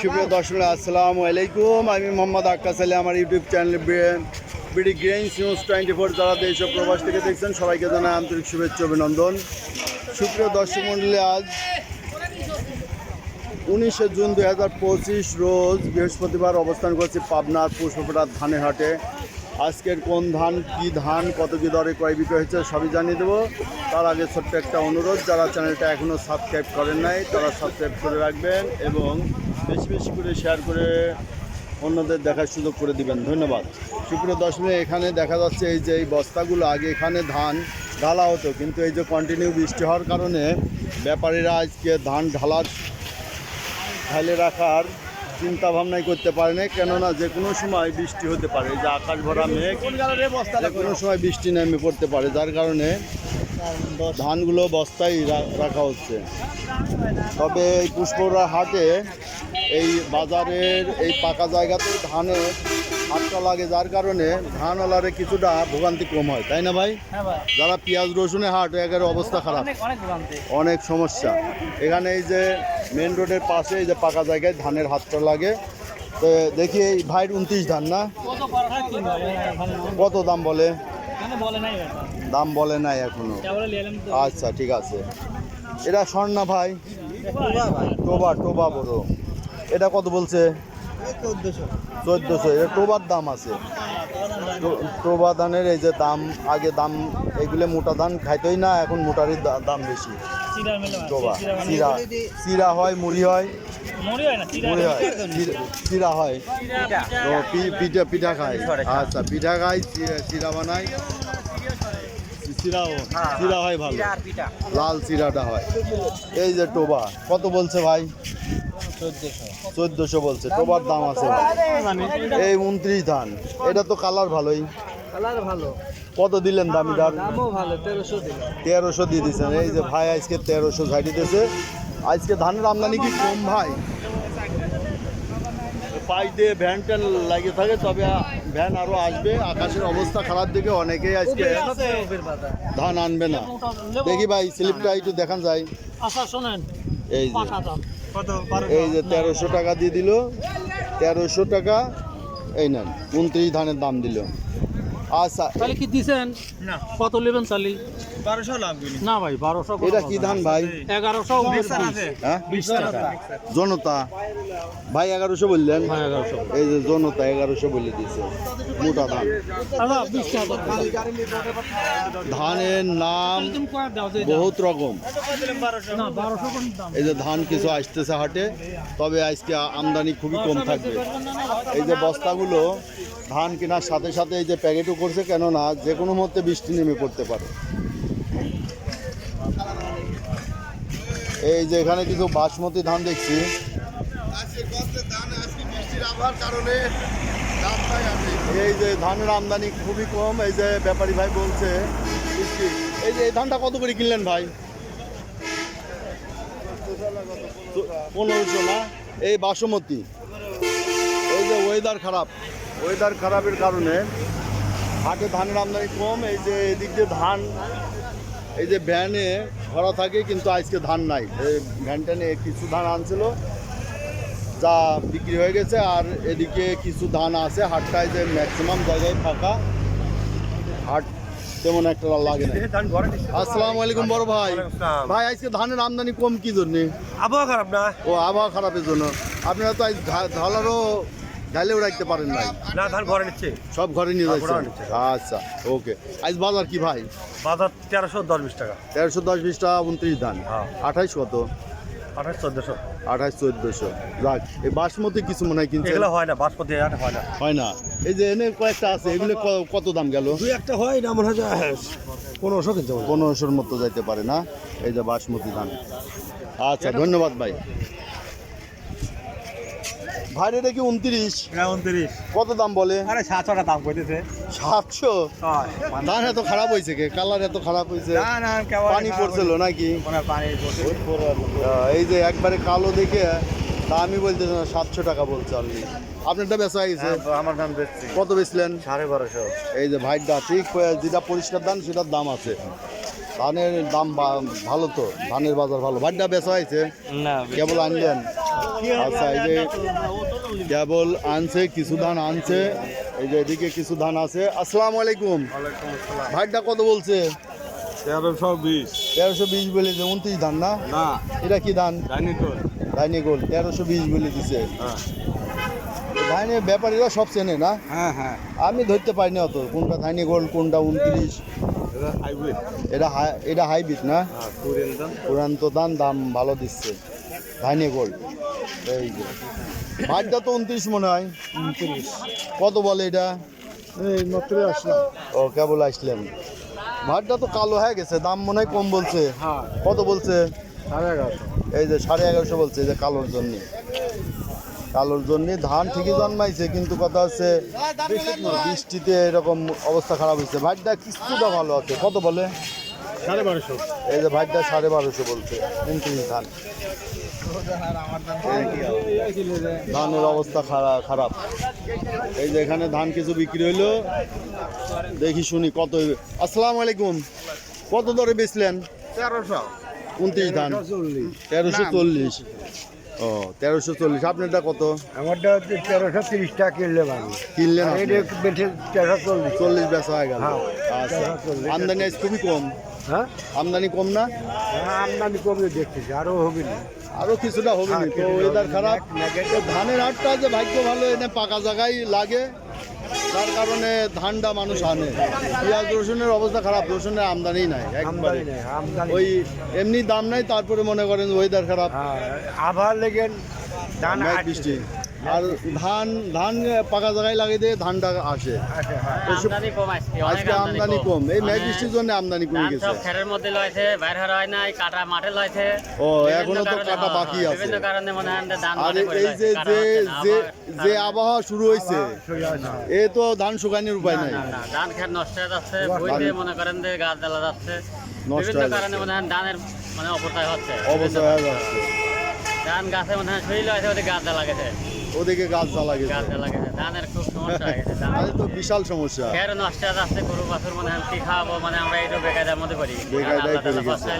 সুপ্রিয় দর্শক, আসসালামু আলাইকুম। আমি মোহাম্মদ আক্কাস আলী, আমার YouTube channel BD grains news twenty four, যারা দেশ প্রবাস থেকে দেখছেন, সবাইকে জানাই আন্তরিক শুভেচ্ছা অভিনন্দন। সুপ্রিয় দর্শক মণ্ডলী, আজ উনিশে জুন দুই হাজার পঁচিশ রোজ বৃহস্পতিবার অবস্থান করছি পাবনার পুষ্পপাড়ার ধানের হাটে আজকের কোন ধান, কি ধান, কত কি দরে ক্রয় বিক্রয় হয়েছে সবই জানিয়ে দেবো। তার আগে ছোট্ট একটা অনুরোধ, যারা চ্যানেলটা এখনও সাবস্ক্রাইব করেন নাই, তারা সাবস্ক্রাইব করে রাখবেন এবং বেশি বেশি করে শেয়ার করে অন্যদের দেখার সুযোগ করে দিবেন। ধন্যবাদ। সুপ্রিয় দশমী এখানে দেখা যাচ্ছে এই যে এই বস্তাগুলো, আগে এখানে ধান ঢালা হতো, কিন্তু এই যে কন্টিনিউ বৃষ্টি হওয়ার কারণে ব্যাপারীরা আজকে ধান ঢালার ঢালে রাখার চিন্তা ভাবনাই করতে পারে না কেননা যে কোনো সময় বৃষ্টি হতে পারে এই যে আকাশ ভরা মেঘ যে কোনো সময় বৃষ্টি নেমে পড়তে পারে যার কারণে ধানগুলো বস্তায় রাখা হচ্ছে। তবে এই পুষ্পরা হাটে এই বাজারের এই পাকা জায়গাতে ধানে হাটটা লাগে যার কারণে ধান ধানওয়ালারে কিছুটা ভোগান্তি কম হয় তাই না ভাই? হ্যাঁ যারা পেঁয়াজ রসুনে হাট একের অবস্থা খারাপ। অনেক সমস্যা। এখানে এই যে মেন রোডের পাশে এই যে পাকা জায়গায় ধানের হাতটা লাগে। তো দেখি এই ভাইয়ের উনত্রিশ ধান না? কত দাম বলে? দাম বলে নাই এখনও। আচ্ছা ঠিক আছে। এটা স্বর্ণা ভাই? টোবা টোবা বড়। এটা কত বলছে? চোদ্দশো। এটা টোবার দাম আছে। টোবা ধানের এই যে দাম, আগে দাম, এগুলো মোটা ধান খাইতোই না, এখন মোটারই দা- দাম বেশি। টোবা চিরা চিরা হয় মুড়ি হয়। হয় না মুড়ি হয়। চিরা- হয়। তো পি- পিঠা পিঠা খায়। আচ্ছা পিঠা খায় চিরা বানায়। চিরাও চিরা হয়। ভালো। লাল চিরাটা হয়। এই যে টোবা কত বলছে ভাই? চোদ্দশো বলছে। টোবার দাম আছে এই উনত্রিশ ধান। এটা তো কালার ভালোই। কালার ভালো। কত দিলেন দামিদার দাম? তেরোশো দিয়ে দিচ্ছেন এই যে ভাই আজকে তেরোশো ঝাড়ি দিতেছে আজকে ধানের আমদানি কি কম ভাই? পাশ দিয়ে ভ্যান ট্যান লাগিয়ে থাকে তবে ভ্যান আরও আসবে। আকাশের অবস্থা খারাপ দিকে অনেকেই আজকে ধান আনবে না। দেখি ভাই স্লিপটা একটু দেখান যায় আচ্ছা এই যে। দাম। এই যে তেরোশো টাকা দিয়ে দিল। তেরোশো টাকা। এই নেন উনত্রিশ ধানের দাম দিল। আচ্ছা তাহলে কি দিছেন? না। কত নেবেন তাহলে? বারোশো লাভ না ভাই বারোশো এটা কি ধান ভাই? এগারোশো হ্যাঁ? জনতা? ভাই এগারোশো বললেন। হ্যাঁ এই যে জনতা এগারোশো বলে দিয়েছে। মোটা ধান। আচ্ছা ধানের নাম বহুত রকম। না বারোশো কোন দাম। এই যে ধান কিছু আসতেছে হাটে তবে আজকে আমদানি খুবই কম থাকবে। এই যে বস্তাগুলো ধান কেনার সাথে সাথে এই যে প্যাকেটও করছে কেননা যে কোনো মুহূর্তে বৃষ্টি নেমে পড়তে পারে। এই যে এখানে কিছু বাসমতি ধান দেখছি। এই যে ধানের আমদানি খুবই কম, এই যে ব্যাপারী ভাই বলছে এই যে এই ধানটা কত করে কিনলেন ভাই? পনেরোশো না? এই বাসমতি। এই যে ওয়েদার খারাপ। ওয়েদার খারাপের কারণে হাটে ধানের আমদানি কম, এই যে এদিক দিয়ে ধান এই যে ভ্যানে ভরা থাকে কিন্তু আজকে ধান নাই। এই ভ্যানটা নিয়ে কিছু ধান আনছিল যা বিক্রি হয়ে গেছে আর এদিকে কিছু ধান আছে হাটটায় যে ম্যাক্সিমাম জায়গায় ফাঁকা হাট তেমন একটা লাগে না আসসালামু আলাইকুম বড় ভাই। ভাই আজকে ধানের আমদানি কম কি জন্যে? আবহাওয়া খারাপ না? ও আবহাওয়া খারাপের জন্য। আপনারা তো আজ ঢালারও ঢালেও রাখতে পারেন নাই। না ধান ঘরে নিচ্ছে। সব ঘরে নিয়ে ঘরে যাচ্ছেন আচ্ছা ওকে। আজ বাজার কি ভাই? বাজার তেরোশো দশ বিশ টাকা। তেরোশো দশ বিশ টাকা উনত্রিশ ধান। হ্যাঁ। আঠাইশ কত? আঠাশ চোদ্দশো। আঠাইশ চোদ্দশো। যাক এই বাসমতি কিছু মনে হয় কিনছে এগুলো হয় না বাসপতি হাটে হয় না। হয় না। এই যে এনে কয়েকটা আছে এগুলো ক- কত দাম গেল? দুই একটা হয় না মনে হয় পনেরোশো কিনতে পনেরোশোর মতো যাইতে পারে না। এই যে বাসমতি ধান। আচ্ছা ধন্যবাদ ভাই। ভাই এটা কি উনত্রিশ? হ্যাঁ উনত্রিশ। কত দাম বলে? আরে সাতশো দাম কইতেছে। সাতশো? ধান এত খারাপ হয়েছে কে? কালার এত খারাপ হয়েছে না না পানি পড়ছিল নাকি? পানি এই যে একবারে কালো দেখে তা আমি বলতে সাতশো টাকা বলছে আপনি আপনারটা বেচা হয়ে গেছে? আমার দাম বেচছি। কত বেচলেন? সাড়ে বারোশো। এই যে ভাইটা ঠিক যেটা পরিষ্কার দান সেটার দাম আছে। ধানের দাম বা- ভালো তো? ধানের বাজার ভালো। ভাইটা বেচা হয়েছে? না কেবল আনলেন? আচ্ছা এই যে কেবল আনছে কিছু ধান আনছে। এই যে এদিকে কিছু ধান আছে। আসসালামু আলাইকুম। ভাইটা কত বলছে? তেরোশো বিশ। তেরোশো বিশ বলেছে উনত্রিশ ধান না? না। এটা কি ধান? ডাইনি গোল তেরোশো বিশ বলে দিছে। হ্যাঁ। ধানে ব্যাপারীরা সব চেনে না? হ্যাঁ হ্যাঁ। আমি ধরতে পারি না অত। কোনটা ধানি গোল্ড কোনটা উনত্রিশ? এটা হাইব্রিড। এটা হাই- এটা হাইব্রিড না? হ্যাঁ পুরান্ত দান দাম ভালো দিচ্ছে। ধানি গোল্ড এই যে। ভাতটা তো উনত্রিশ মনে হয়। উনত্রিশ। কত বলে এটা? এই মাত্র আসলাম। ও কেবল আসলেন। ভাতটা তো কালো হয়ে গেছে দাম মনে হয় কম বলছে। হ্যাঁ। কত বলছে? সাড়ে এগারোশো। এই যে সাড়ে এগারোশো বলছে এই যে কালোর জন্য। কালোর জন্য ধান ঠিকই জন্মাইছে কিন্তু কথা হচ্ছে বৃষ্টিতে এরকম অবস্থা খারাপ হয়েছে। ভাইটা কিছুটা ভালো আছে। কত বলে? সাড়ে বারোশো। এই যে ভাইটা সাড়ে বারোশো বলছে উনত্রিশ ধান। ধানের অবস্থা খারাপ। এই যে এখানে ধান কিছু বিক্রি হইল। দেখি শুনি কত আসসালামু আলাইকুম। কত দরে বেচলেন? তেরোশো। উনত্রিশ ধান। তেরোশো চল্লিশ। ও তেরোশো চল্লিশ। আপনারটা কত? আমারটা হচ্ছে তেরোশো তিরিশ টাকা কিনলে পারব কিনলেন তেরোশো চল্লিশ। চল্লিশ বেচা হয়ে গেল। হ্যাঁ, আচ্ছা। আমদানি খুবই কম। হ্যাঁ? আমদানি কম না? আমদানি কমে দেখতেছি আরও হবে না আরও কিছুটা হবে হ্যাঁ, না তো ওয়েদার খারাপ। ধানের হাটটা যে ভাগ্য ভালো এনে পাকা জায়গায় লাগে। তার কারণে ধানটা মানুষ আনে। পেঁয়াজ রসুনের অবস্থা খারাপ রসুনের আমদানি নাই একবারে ওই এমনি দাম নাই তারপরে মনে করেন ওয়েদার খারাপ। হ্যাঁ আবার লেগেন ধান বৃষ্টি। আর ধান ধান পাকা জায়গায় লাগিয়ে দিয়ে ধানটা আসে। আসে, হ্যাঁ। এসব- আমদানি কম আজকে আমদানি কম। এই মেঘ মানে বৃষ্টির জন্য আমদানি কমে গেছে। খেরের মধ্যে লয়েছে বাইর হয় নাই কাটা মাঠে লয়েছে। ও এখনও তো কাটা বাকি আছে। বিভিন্ন কারণে মনে হয় ধান আর এই যে যে যে যে আবহাওয়া শুরু হয়েছে এ তো ধান শুকানোর উপায় নাই। ধান খের নষ্ট হয়ে যাচ্ছে বইতে মনে করেন যে গাছ জ্বালা যাচ্ছে। নষ্ট বিভিন্ন হয়ে কারণে মনে হয় ধানের মানে অপচয় হচ্ছে। হয়ে যাচ্ছে। ধান গাছে মনে হয় শরীর আছে ওদের গাছ জ্বালা গেছে। ওদিকে গাছ জ্বালা গাছ। গেছে জ্বালা গেছে। ধানের খুব সমস্যা হয়ে গেছে তো বিশাল সমস্যা। ফের নষ্ট হয়ে যাচ্ছে গরু বাছুর মানে হয় কি খাব মানে আমরা এইটা বেকায়দার মধ্যে করি বেকায়দায় গেছে।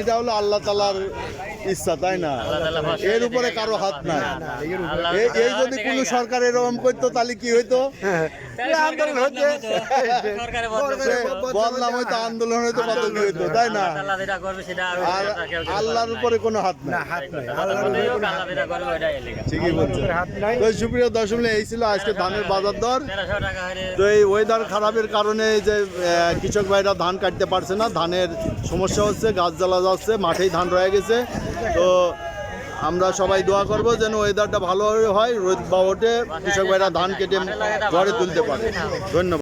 এটা হলো আল্লাহ তালার ইচ্ছা তাই না? এর উপরে কারও হাত নাই। এই এই যদি কোনো সরকার এরকম করতো তাহলে কি হইতো? হইতো। আন্দোলন হইতো কত হইতো তাই না? আল্লাহর উপরে কোনো হাত না হাত নাই। ঠিকই তো সুপ্রিয় এই ছিল আজকে ধানের বাজার দর। তো এই ওয়েদার খারাপের কারণে যে কৃষক ভাইরা ধান কাটতে পারছে না। ধানের সমস্যা হচ্ছে গাছ জ্বালা যাচ্ছে মাঠেই ধান রয়ে গেছে। তো আমরা সবাই দোয়া করব যেন ওয়েদারটা ভালো হয় রোদ বা ওঠে, কৃষক ভাইরা ধান কেটে ঘরে তুলতে পারে। ধন্যবাদ।